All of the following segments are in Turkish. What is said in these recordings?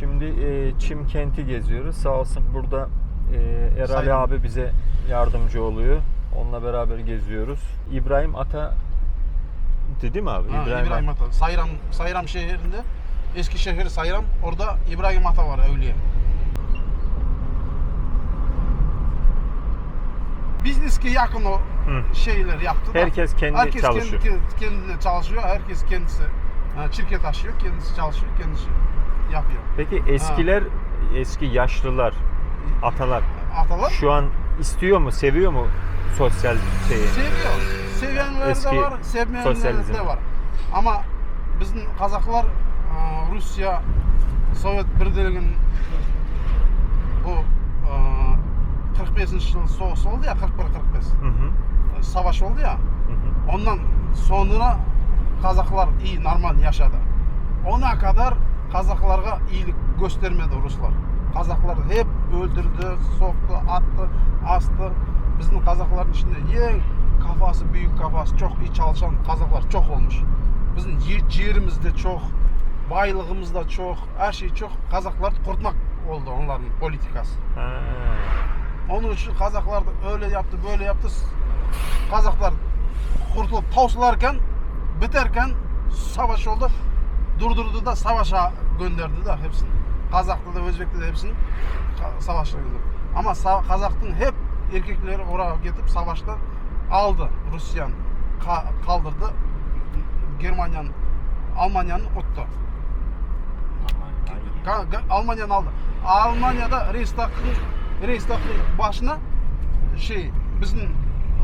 Şimdi e, Çimkent'i geziyoruz. Sağ olsun burada e, Erali Sayın- abi bize yardımcı oluyor. Onunla beraber geziyoruz. İbrahim Ata dedi mi abi? Ha, İbrahim, Ata. Sayram, Sayram şehrinde Eskişehir Sayram. Orada İbrahim Ata var evliya. Bizneske yakın o Hı. şeyler yaptı. da. Herkes kendi Herkes çalışıyor. kendi, kendine çalışıyor. Herkes kendisi şirket açıyor. Kendisi çalışıyor. Kendisi yapıyor. Peki eskiler, eski yaşlılar, atalar Atalar şu an istiyor mu, seviyor mu sosyal şeyi? seviyor. Sevenler Eski de var, sevmeyenler sosyalizm. de var. Ama bizim Kazaklar e, Rusya Sovyet Birliği'nin bu e, 45. yıl soğuk oldu ya 41-45 Hı hı, savaş oldu ya hı hı. ondan sonra Kazaklar iyi normal yaşadı. Ona kadar Kazaklarga iyilik göstermedi Ruslar. Kazaklar hep öldürdü, soktu, attı, astı. Bizim Kazakların içinde en kafası büyük kafası çok iyi çalışan Kazaklar çok olmuş. Bizim yer- ciğerimiz de çok, baylığımız da çok, her şey çok. Kazaklar kurtmak oldu onların politikası. Ha. Onun için Kazaklar da öyle yaptı, böyle yaptı. Kazaklar kurtulup tavsilerken, biterken savaş oldu. Durdurdu da savaşa gönderdi de hepsini. Kazak'ta da Özbek'te de hepsini savaşa gönderdi. Ama Kazak'ın hep erkekleri oraya gidip savaşta aldı Rusya'nın. Ka- kaldırdı. Germanya'nın, Almanya'nın ga- Almanya'nın aldı. Almanya'da Reichstag'ın Reichstag'ın başına şey bizim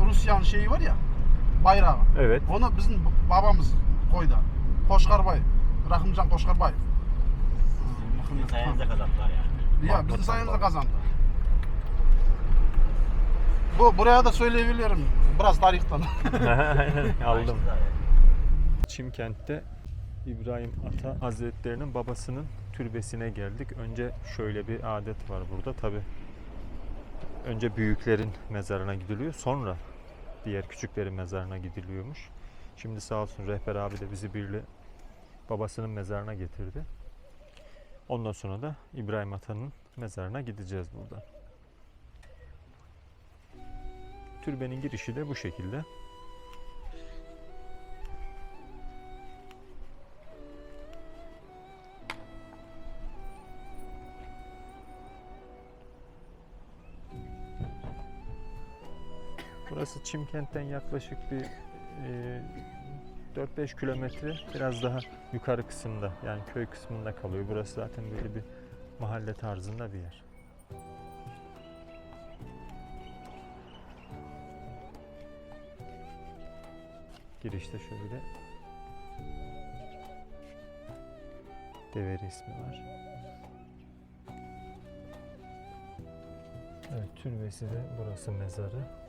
Rusya'nın şeyi var ya bayrağı. Evet. Onu bizim babamız koydu. Koşkarbay. Rahimcan Koşkarbay. Sizin sayenizde kazandılar yani. Ya bizim sayemizde kazandı. Bu buraya da söyleyebilirim. Biraz tarihten. Aldım. Çimkent'te İbrahim Ata Hazretlerinin babasının türbesine geldik. Önce şöyle bir adet var burada tabi. Önce büyüklerin mezarına gidiliyor. Sonra diğer küçüklerin mezarına gidiliyormuş. Şimdi sağ olsun rehber abi de bizi birli babasının mezarına getirdi. Ondan sonra da İbrahim Ata'nın mezarına gideceğiz burada. Türbenin girişi de bu şekilde. Burası Çimkent'ten yaklaşık bir e, 4-5 kilometre biraz daha yukarı kısımda yani köy kısmında kalıyor. Burası zaten böyle bir mahalle tarzında bir yer. Girişte şöyle Deveri ismi var. Evet, türbesi de burası mezarı.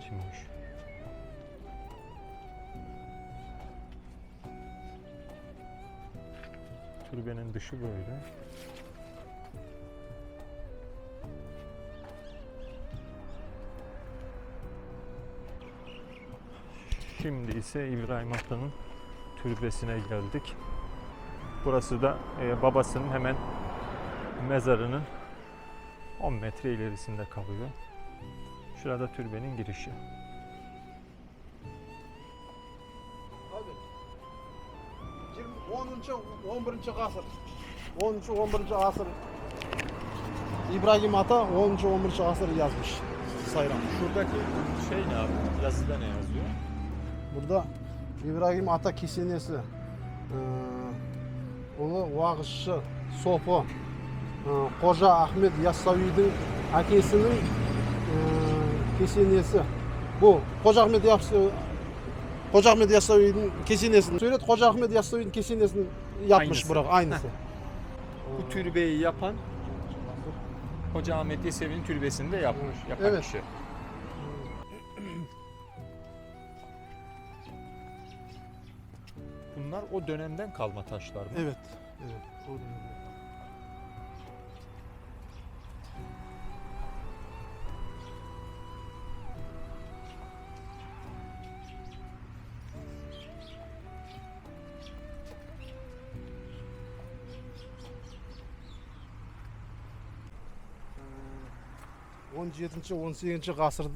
İçinmiş. Türbenin dışı böyle. Şimdi ise İbrahim Ata'nın türbesine geldik. Burası da e, babasının hemen mezarının 10 metre ilerisinde kalıyor. Şurada türbenin girişi. Abi 10. 11. asır. 10. 11. asır. İbrahim Ata 10. 11. asır yazmış Sayram. Şuradaki şey ne abi? Yazıda ne yazıyor? Burada İbrahim Ata kesinesi. Ee, Ulu Vağışçı Sopu. Ee, Koca Ahmet Yassavi'nin akesinin e, kesinesi. Bu Koca Ahmet Yassavi Koca Ahmet Yassavi'nin kesinesini. Söylet Koca Ahmet Yassavi'nin kesinesini yapmış Aynısı. bırak aynısı. Bu türbeyi yapan Hoca Ahmet Yesevi'nin türbesini de yapmış. Yapan Evet. kişi. Bunlar o dönemden kalma taşlar mı? Evet. Evet. O dönemde. он жетінші он сегізінші ғасыр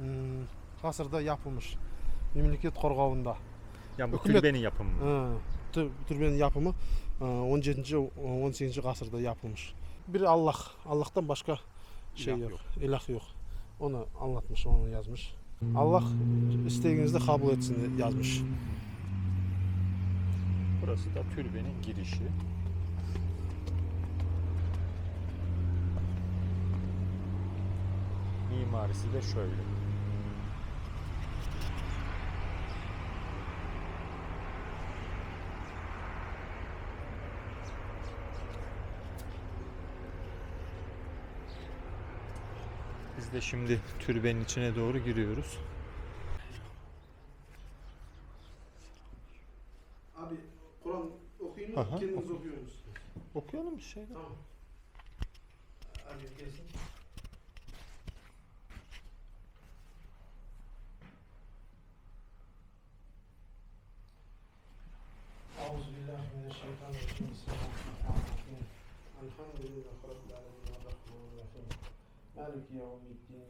м, ғасырда yapılmış мемлекет қорғауында Yani bu Hükümet- türbenin yapımı. mı? Ы, тү- түрменің yapımı ы, 17 он сегізінші ғасырда yapılmış bir аллах аллахтан başka şey İlah yok, yok. ilah yok onu anlatmış onu yazmış Allah isteğinizi kabul etsin diye yazmış Burası da türbenin girişi. Mimarisi de şöyle. Biz de şimdi türbenin içine doğru giriyoruz. abi Kur'an okuyun Aha, kendiniz oku. okuyorsunuz Okuyalım bir şey. tamam abi gelsin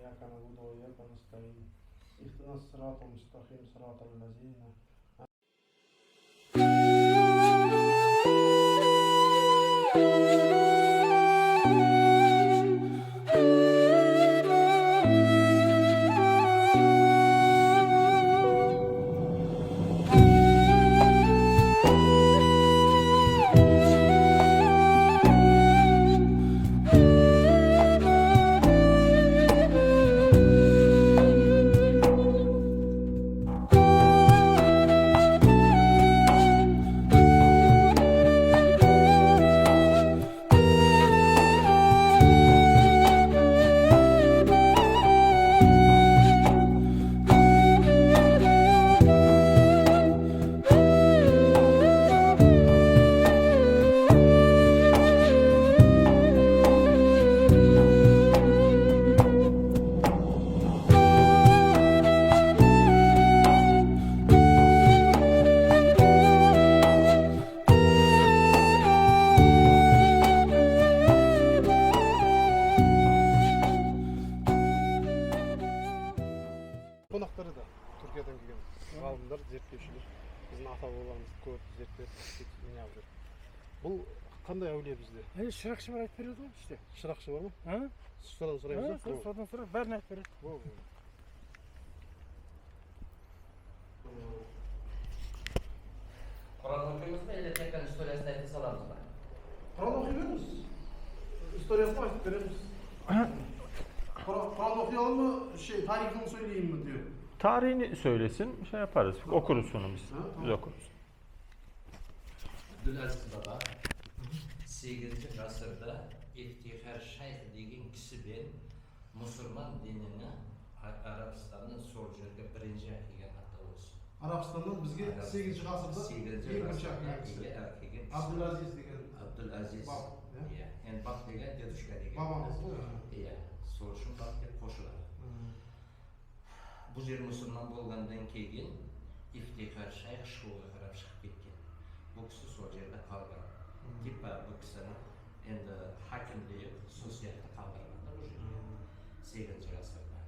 إياك نعبد وإياك نستعين اهدنا الصراط المستقيم صراط الذين Şırakşı var ettirir mi işte? Şırakşı var mı? Ha? Sıradan sıraya Ha, sor, sordan sıra ver ne ettirir. Bu. Kur'an okuyoruz mu? Elle tekrar historiasına etki salarız mı? Kur'an okuyoruz. Historiasına açtık veriyoruz. Kur'an okuyalım mı? Şey, tarihini söyleyeyim mi diyor. Tarihini söylesin, şey yaparız. Okuruz onu biz. Biz okuruz. Abdülaziz Baba. сегізінші ғасырда ифтихар шайх деген кісімен мұсылман дініні арабстанның сол жерге бірінші әкелген ата осы арабстаннан бізге сегізінші ғасырда сегізінші ғасырда әкелген деген әбділәзиз иә? иә? Енді бақ деген дедушка деген бабамыз ғой иә сол үшін бақ деп қосылады. Бұл жер мұсылман болғаннан кейін ифтихар шайх шығуға қарап шығып кеткен. Бұл кісі сол жерде қалған типа бұл кісіні енді хакім деп сол сияқты қалдырыватыр уже сегізінші ғасырда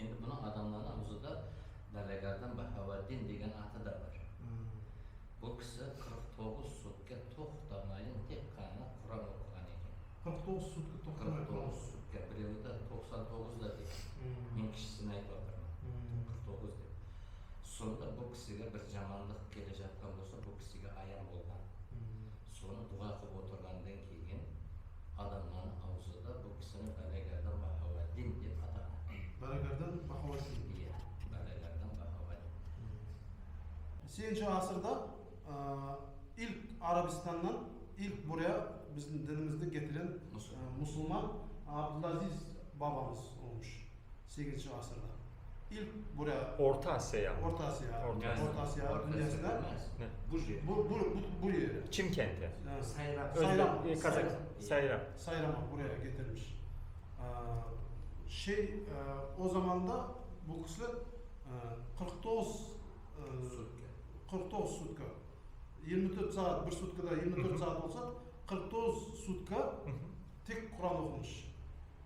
енді бұның адамларының аузында далагардан бахауаддин деген аты да бар. Бұл кісі қырық тоғыз сутка тоқтамайын тек қана құран оқыған екен қырық тоғыз сутка тоқтамай қырық тоғыз сутка біреуді тоқсан тоғызда дейді мен кішісін айтып жатырмын қырық тоғыз деп. Сонда бұл кісіге бір жамандық келе жатқан болса бұл кісіге аян болған qilib o'tirgandan keyin odamlarni og'zida bu kishini balagardan bahovaddin deb atagan barakardan bahovaddin iya balagardan bahovaddin 8 asırda e, ilk Arabistan'dan ilk buraya bizim dinimizde getiren e, Müslüman Abdülaziz babamız olmuş. 8. asırda. İlk buraya Orta Asya'ya. Orta Asya, Orta Orta, Asya. Asya Orta Asya Ne? Bu yer. bu bu bu, bu yeri. Çimkent'e. Yani. Sayram. Özbek, e, Kazak, Sayram. Sayrama buraya getirmiş. Ee, şey e, o zaman da bu kişi e, 49 e, Sutka. 49 sutka. 24 saat bir sutkada 24 saat olsa 49 sutka tek Kur'an okumuş.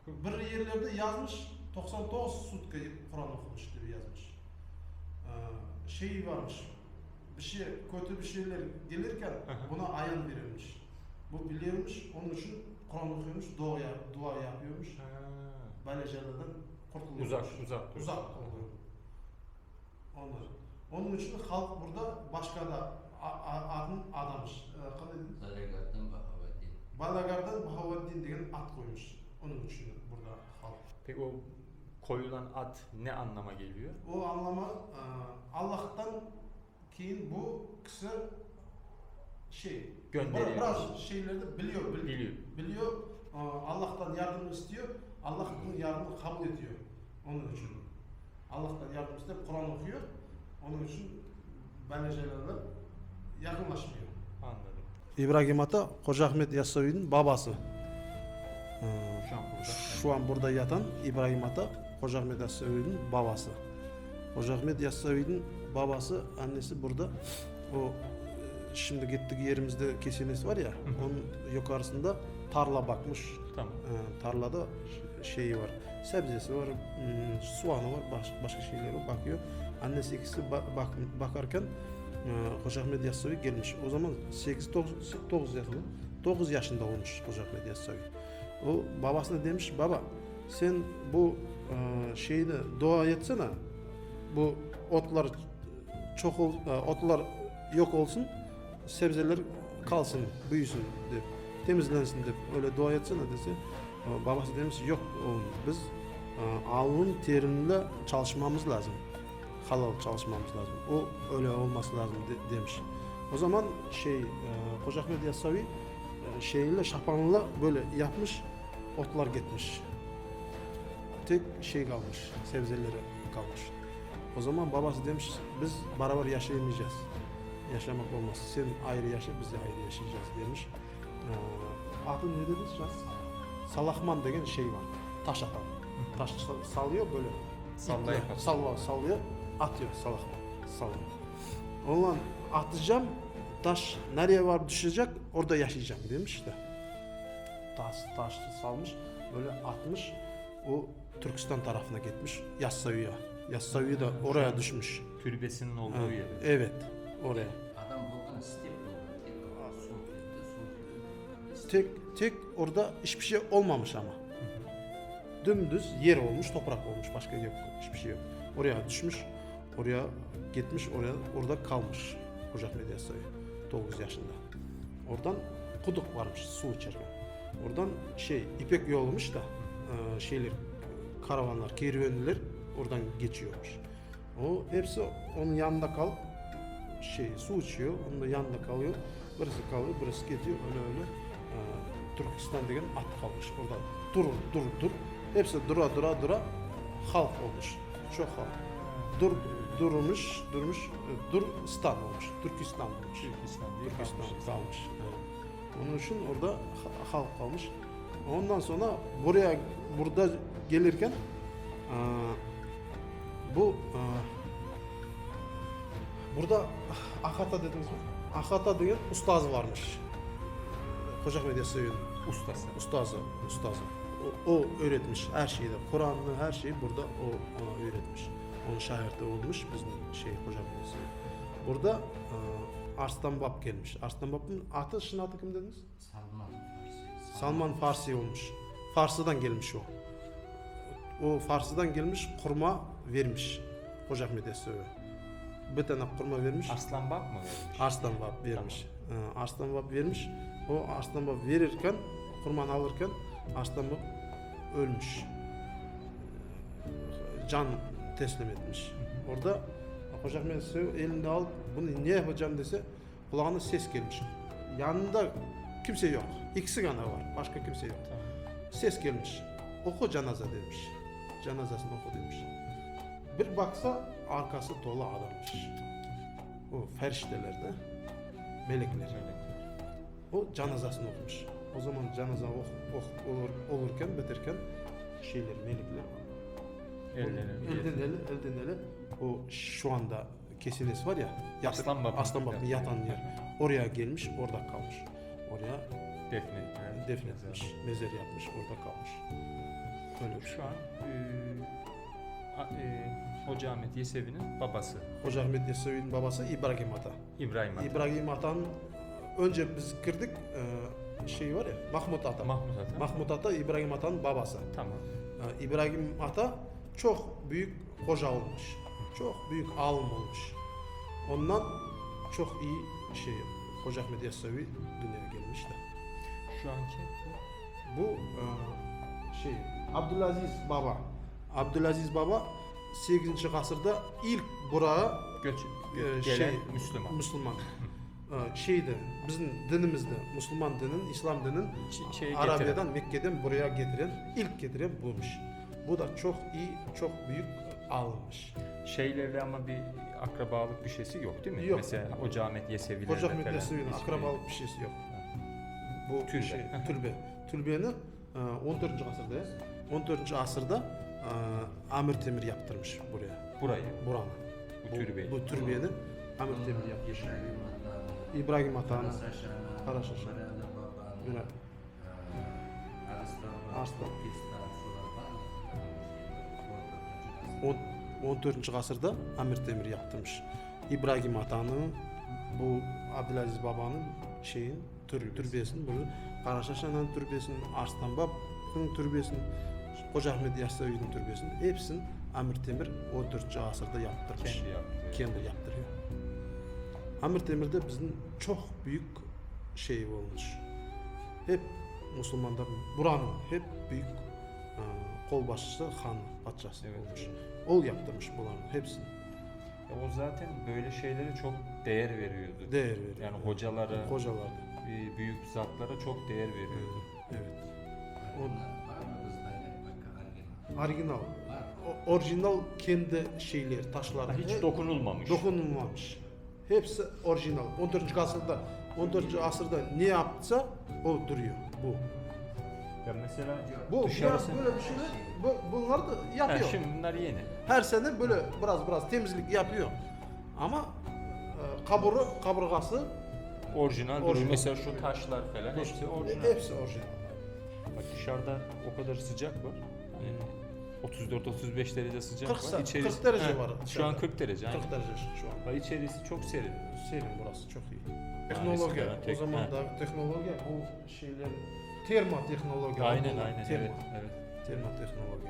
Bir yerlerde yazmış 99 sutka Kur'an okumuş diye yazmış. Ee, şey varmış. Bir şey kötü bir şeyler gelirken buna ayan verilmiş. Bu biliyormuş, onun için Kur'an okuyormuş, dua, dua yapıyormuş. Böyle şeylerden kurtuluyormuş. Uzak, uzak. Uzak oluyor. Onlar. Onun için halk burada başka da adın adamış. Ee? Zaragardan Bahavattin. Balagardan Bahavuddin degan ad koymuş. Onun için burada halk. Peki o koyulan at ne anlama geliyor? O anlama e, Allah'tan keyin bu kişi şey Gönderiyor. Biraz şeyleri de biliyor, bil- Biliyor. biliyor. e, Allah'tan yardım istiyor. Allah bu yardımı kabul ediyor. Onun için. Allah'tan yardım istiyor, Kur'an okuyor. Onun için böyle şeylerle yakınlaşmıyor. Anladım. İbrahim Ata, Hoca Ahmet Yassavi'nin babası. Şu an burada. Şu an burada yatan İbrahim Ata, Hoca Ahmet Yassavi'nin babası. Hoca Ahmet Yassavi'nin babası, annesi burada. O e, şimdi gittik yerimizde kesinesi var ya, onun yukarısında tarla bakmış. Tamam. E, tarlada şeyi var, sebzesi var, hmm, soğanı var, baş- başka şeyleri var, bakıyor. Annesi ikisi ba- bak- bakarken e, Hoca Ahmet Yassavi gelmiş. O zaman 8-9 yaşında, 9 yaşında olmuş Hoca Ahmet Yassavi. O babasına demiş, baba sen bu e, şeyini dua etsene, bu otlar çok ol, e, otlar yok olsun, sebzeler kalsın, büyüsün deyip, temizlensin deyip öyle dua etsene dese, e, babası demiş yok oğlum biz e, alnın terinle çalışmamız lazım. Halal çalışmamız lazım. O öyle olması lazım de- demiş. O zaman şey e, Hoca Ahmet Yassavi e, şeyle şapanla böyle yapmış otlar gitmiş. Tek şey kalmış, sebzeleri kalmış. O zaman babası demiş biz beraber yaşayamayacağız. Yaşamak olmaz. Sen ayrı yaşa, biz de ayrı yaşayacağız demiş. Ee, adı ne dedi şu an? Salahman degen şey var. Taş atan. Taş sal- salıyor böyle. Atıyor. Salla, sallıyor. Atıyor salahman. Sallıyor. Ondan atacağım. Taş nereye var düşecek orada yaşayacağım demiş de. Taş, taş salmış. Böyle atmış. O Türkistan tarafına gitmiş. Yassavı'ya. Yassavı da oraya düşmüş. Türbesinin olduğu Ha, yere. Evet. Oraya. Adam step. Tek. Tek orada hiçbir şey olmamış ama. Dümdüz yer olmuş, toprak olmuş. Başka yok, hiçbir şey yok. Oraya düşmüş, oraya gitmiş, oraya orada kalmış. Hoca Ahmet Yasavi 9 yaşında. Oradan kuduk varmış, su içerken. Oradan şey İpek yolmuş da e, şeyler karavanlar, kervanlar oradan geçiyormuş. O hepsi onun yanında kalıp şey su içiyor, onun da yanında kalıyor. Birisi kalıyor, birisi gidiyor öyle öyle. E, Türkistan degen at kalmış orada. Dur, dur, dur. Hepsi dura dura dura halk olmuş. Çok halk. Dur, durmuş, durmuş, e, dur stan olmuş. Türkistan olmuş. Türkistan Türkistan kalmış. kalmış. Evet. Onun için orada ha- halk kalmış. Ondan sonra buraya burada gelirken e, bu e, burada Ahata dediniz mi? Ahata degen ustazı varmış. Hoca Ahmet Yasavi'nin Ustası. ustazı, ustazı. O, o öğretmiş her şeyi de. Kur'an'ı her şeyi burada o ona öğretmiş. Onun şahidi olmuş bizim şey Hoca Ahmet Yasavi. Burada e, Arslan Bab gelmiş. Arslan Bab'ın adı, şunun adı kim dediniz? Salman. Salman Farsi olmuş. Fars'dan gelmiş o. O Fars'dan gelmiş kurma vermiş Hoca Ahmet Yasavi. Bir tane kurma vermiş. Arslan Bab mı vermiş? Arslan Bab vermiş. Ee, Arslan Bab vermiş. O Arslan Bab verirken, kurban alırken Arslan Bab ölmüş. Can teslim etmiş. Orada Hoca Ahmet Yasavi elinde al, bunu ne yapacağım dese kulağına ses gelmiş. Yanında kimse yok. İkisi gana var. Başka kimse yok. Ses gelmiş. Oku cenaze demiş. Cenazesini oku demiş. Bir baksa arkası dolu adammış. O feriştelerde melekler. O canazasını okumuş. O zaman canaza ok, ok, olur, olurken biterken şeyler melekler elden ele elden ele o şu anda kesilesi var ya yatır- Aslan Baba. Aslan Baba yatan yer oraya gelmiş orada kalmış. Oraya defnettiler. defnetmiş, mezar yapmış, orada kalmış. Öyle bir şey. Şu an e, a- e, Hoca Ahmet Yesevi'nin babası Hoca Ahmet Yesevi'nin babası İbrahim Ata. İbrahim Ata. İbrahim Ata'nın önce biz girdik e, şey var ya Mahmut Ata. Mahmut Ata. Mahmut Ata İbrahim Ata'nın babası. tamam. E, İbrahim Ata çok büyük hoca olmuş. Çok büyük alim olmuş. Ondan çok iyi şey Hoca Ahmet Yesevi dünyaya gelmiş de. Şu anki Bu e, şey Abdülaziz Baba. Abdülaziz Baba 8. asırda ilk buraya göç e, gelen şey Müslüman. Müslüman. E, şeydi bizim dinimizde Müslüman dinin, İslam dinin Ç- şeyi Arabiya'dan Mekke'den buraya getiren ilk getiren bulmuş. Bu da çok iyi, çok büyük alınmış. Şeylerle ama bir akrabalık bir şeysi yok değil mi? Yok. Mesela Hoca Ahmet Yesevi'lerle Hoca Ahmet hiçbir- akrabalık bir şeysi yok. Bu Türbe. şey, türbe. Türbeni e, 14. asırdayız. 14. asırda e, Amir Temir yaptırmış buraya. Burayı, Buranı. bu türbeyi. Bu türbeyeni Amir Temir yapmış. İbrahim Ata'nın Karaşaşan. Böyle Arslan. он төртінші ғасырда әмір темір яқтымыш ибрагим атаны бұл әбділәзиз бабаның шейін түрбесін бұл қарашаш ананың түрбесін арыстан бабтың түрбесін қожа ахмет яссауидің түрбесін епсін әмір темір он төртінші ғасырда яптырмыш кенді яптыр әмір темірде біздің чоқ бүйік шей болмыш. Еп мұсылмандардың бұраны еп бүйік kolbaşçısı han patçası Evet. olmuş. O yaptırmış bunların hepsini. Ya o zaten böyle şeylere çok değer veriyordu. Değer veriyor. Yani hocalara, Hocalar. e, büyük zatlara çok değer veriyordu. Evet. O orijinal. O, orijinal kendi şeyler, taşlar. Hiç dokunulmamış. dokunulmamış. Hepsi orijinal. 14. asırda 14. asırda ne yaptıysa o duruyor. Bu. Ya mesela Bu dışarısı... biraz böyle bir şeyler bu, bunlar da Ha, yapıyor. şimdi bunlar yeni. Her sene böyle biraz biraz temizlik yapıyor. Ama e, kaburu kaburgası Orijinal duruyor. Orijinal. Mesela şu taşlar falan hepsi orijinal. hepsi orijinal. Bak dışarıda o kadar sıcak var. Hani 34-35 derece sıcak 40 var. sa- 40 derece var Şu an dışarıda. 40 derece. 40 aynen. derece şu an. Bak içerisi çok serin. Serin burası çok iyi. eskiden Teknoloji o tek- zaman ha. da teknoloji bu şeyler termoteknoloji. Aynen aynen termo, evet evet. Termoteknoloji.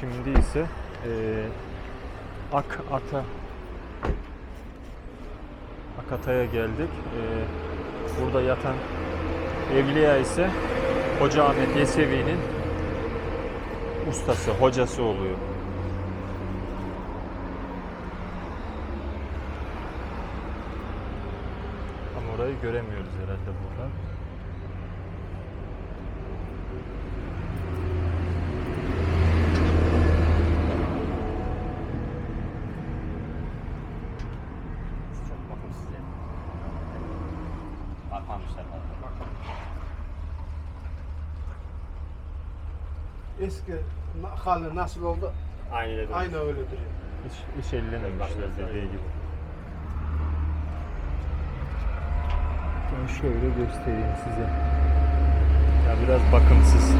Şimdi ise eee Ak Ata Akata'ya geldik. Eee, burada yatan evliya ise Hoca Ahmet Yesevi'nin ustası, hocası oluyor. Ama orayı göremiyoruz herhalde burada. Çok bakımsız yani. Bakmamışlar fazla. Eski hali nasıl oldu? Aynı öyle. Aynı öyle duruyor. Hiç, hiç ellememişler dediği gibi. Ben şöyle göstereyim size. Ya biraz bakımsız.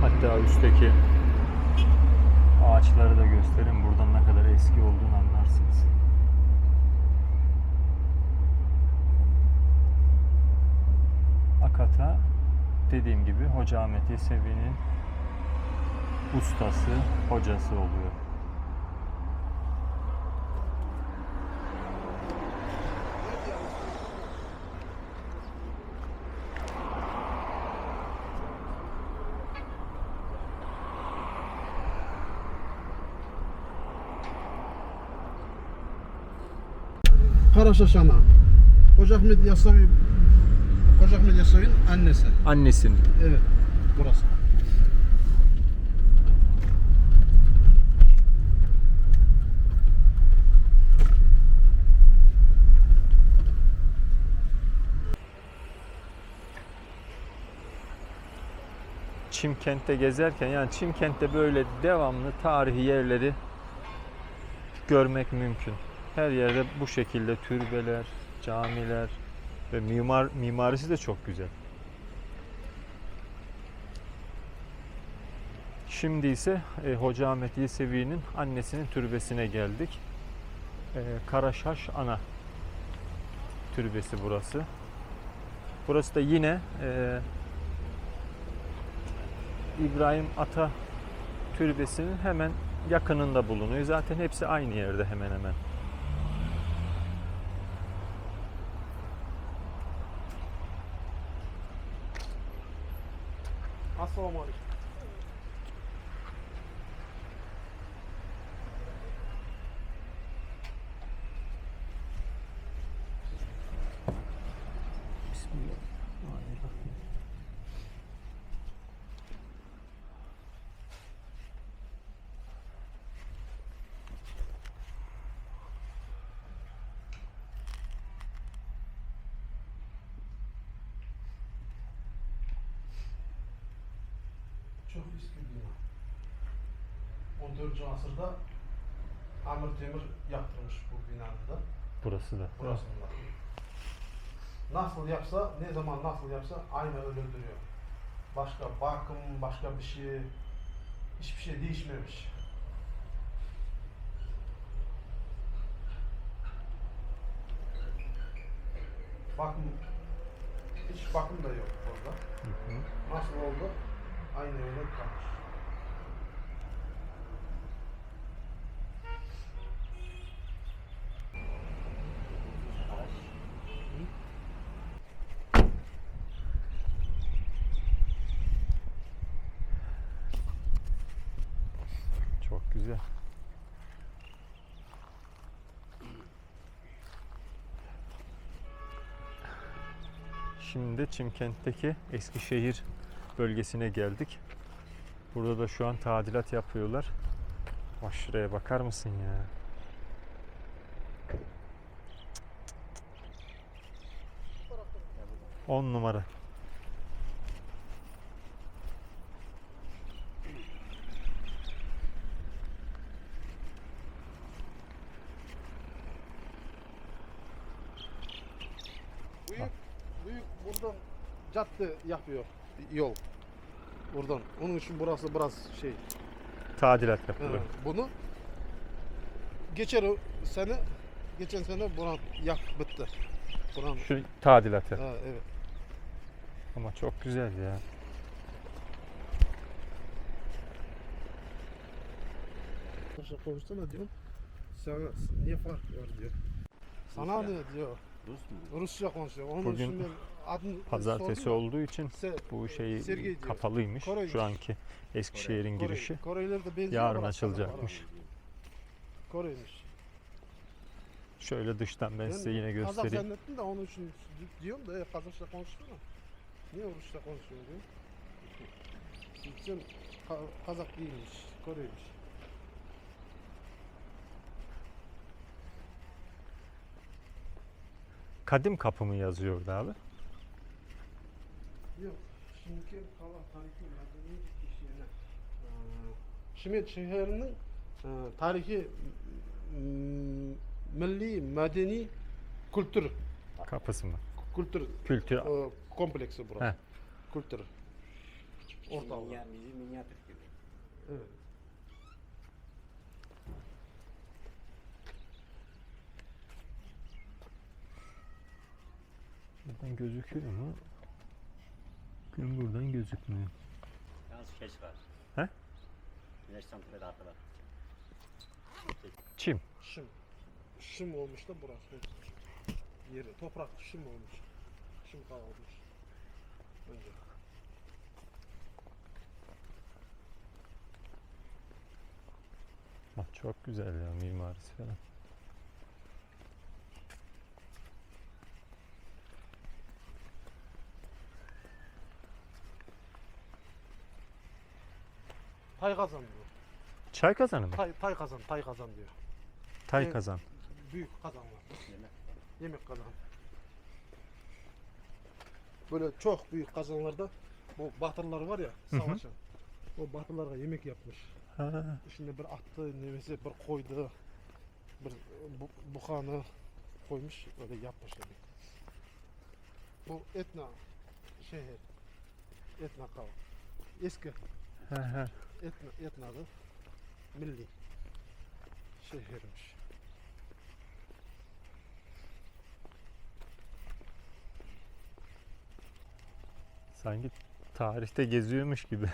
Hatta üstteki ağaçları da göstereyim. Buradan ne kadar eski olduğunu anlarsınız. kata dediğim gibi Hoca Ahmet Yesevi'nin ustası, hocası oluyor. Karaşaşana. Hoca Ahmet Yasavi annesi. Annesinin. Evet. Burası. Çimkent'te gezerken yani Çimkent'te böyle devamlı tarihi yerleri görmek mümkün. Her yerde bu şekilde türbeler, camiler ve mimar mimarisi de çok güzel. Şimdi ise e, Hoca Ahmet Yesevi'nin annesinin türbesine geldik. E, Karaşaş Ana türbesi burası. Burası da yine e, İbrahim Ata türbesinin hemen yakınında bulunuyor. Zaten hepsi aynı yerde hemen hemen. Assalamu alaikum. Çok eski bina. 14. asırda Amir Temir yaptırmış bu binanı da. Burası da. Burasında. Nasıl yapsa, ne zaman nasıl yapsa aynı öyle duruyor. Başka bakım, başka bir şey, hiçbir şey değişmemiş. Bakım, hiç bakım da yok orada. Hı hı. Nasıl oldu? Aynı öyle kalmış. Çok güzel. Şimdi Çimkent'teki Eskişehir bölgesine geldik. Burada da şu an tadilat yapıyorlar. Bak şuraya bakar mısın ya? On numara. Büyük, büyük buradan cadde yapıyor yol. Buradan. Onun için burası biraz şey. Tadilat yapılıyor. Ha, bunu geçer o sene geçen sene buran yak bitti. Buran Şu tadilatı. ha, evet. Ama çok güzel ya. Başka konuşsana diyorum. Sana niye fark var diyor. Sana ne diyor. Rus mu? Rusça konuşuyor. Onun Bugün için Pazartesi olduğu için bu şey Sergey diyor. kapalıymış. Şu anki Eskişehir'in girişi. Yarın açılacakmış. Koreymiş. Şöyle dıştan ben size yine Kazak göstereyim. zannettim de onun için di- diyorum da e, Kazakça konuşsana. Niye Rusça konuşuyor diyor. Sen Ka- Kazak değilmiş, Koreymiş. Kadim kapı mı yazıyordu abi? Yok, şimdiki hava tarihi madeni işine. Şimdi şehrinin e, tarihi milli madeni kültür Kapısı mı? kültür Kültür. e, kompleksi burası. Heh. Kültür. Ortalığı. Minya, bizim minyatür gibi. Evet. Buradan gözüküyor mu? Gün buradan gözükmüyor. Yalnız keş var. He? Güneş santrali arkada. Çim. Şım. Şım olmuş da burası. Yeri. Toprak şım olmuş. Şım kalmış. Önce. Bak çok güzel ya mimarisi falan. Tay kazan diyor. Çay kazanı mı? Tay, tay kazan, tay kazan diyor. Tay Evet. kazan. Büyük kazanlar. Yemek. Yemek kazan. Böyle çok büyük kazanlarda bu batırlar var ya Hı savaşan. O batırlara yemek yapmış. Ha, İçinde bir attı, nevesi bir koydu. Bir bu, bukanı koymuş, öyle yapmış yani. Bu Etna şehir. Etna kav. Eski ha, ha. Etna, Etna'da milli şehirmiş. Sanki tarihte geziyormuş gibi.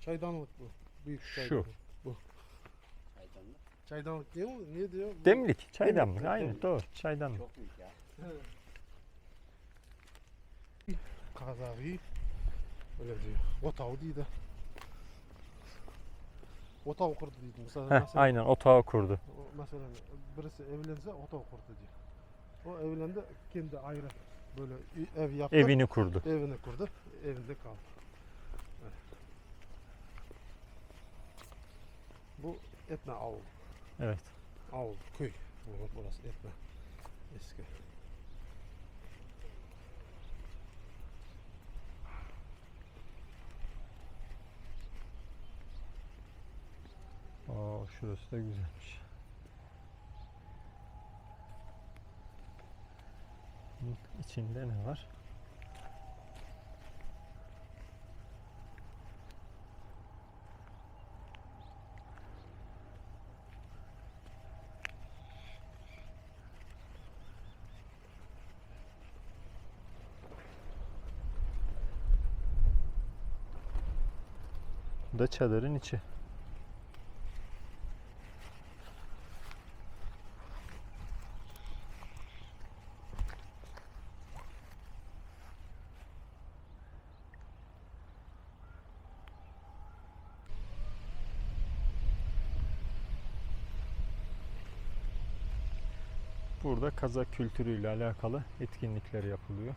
Çaydanlık bu. Büyük Şu. çaydanlık. Çaydanlık. Çaydanlık diyor mu? Ne diyor? Bu- Demlik, çaydanlık. Demlik, Aynen demlik. doğru. Çaydanlık. Çok büyük ya. Öyle diyor. Otağı değil de. Otağı kurdu diyor. Mesela, Heh, mesela, aynen otağı kurdu. mesela birisi evlense otağı kurdu diyor. O evlendi kendi ayrı böyle ev yaptı. Evini kurdu. Evini kurdu. Evinde kaldı. Evet. Bu Etna Avul. Evet. Avul köy. Bu- Burası Etna. Eski. Oo, şurası da güzelmiş. İçinde ne var? Da çadırın içi. Burada Kazak kültürüyle alakalı etkinlikler yapılıyor.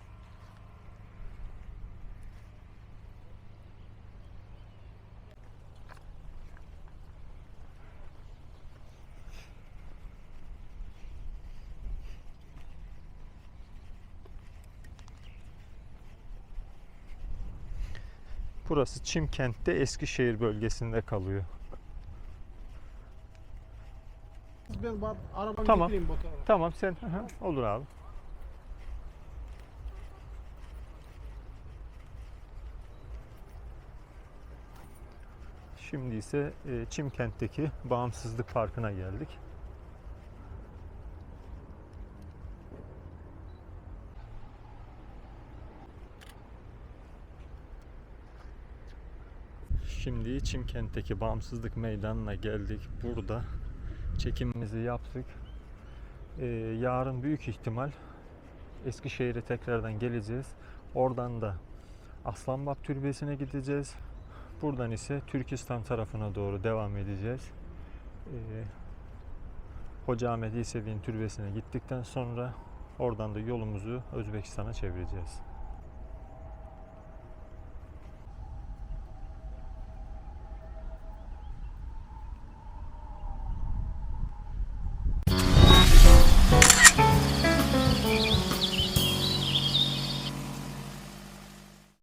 Burası Çimkent'te Eskişehir bölgesinde kalıyor. Bak arabanı Tamam. getireyim tarafa. Tamam sen hı, olur abi. Şimdi ise e, Çimkent'teki Bağımsızlık Parkı'na geldik. Şimdi Çimkent'teki Bağımsızlık Meydanı'na geldik. Burada çekimimizi yaptık. Ee, yarın büyük ihtimal Eskişehir'e tekrardan geleceğiz. Oradan da Aslanbap Türbesi'ne gideceğiz. Buradan ise Türkistan tarafına doğru devam edeceğiz. Ee, Hoca Ahmet İsevi'nin türbesine gittikten sonra oradan da yolumuzu Özbekistan'a çevireceğiz.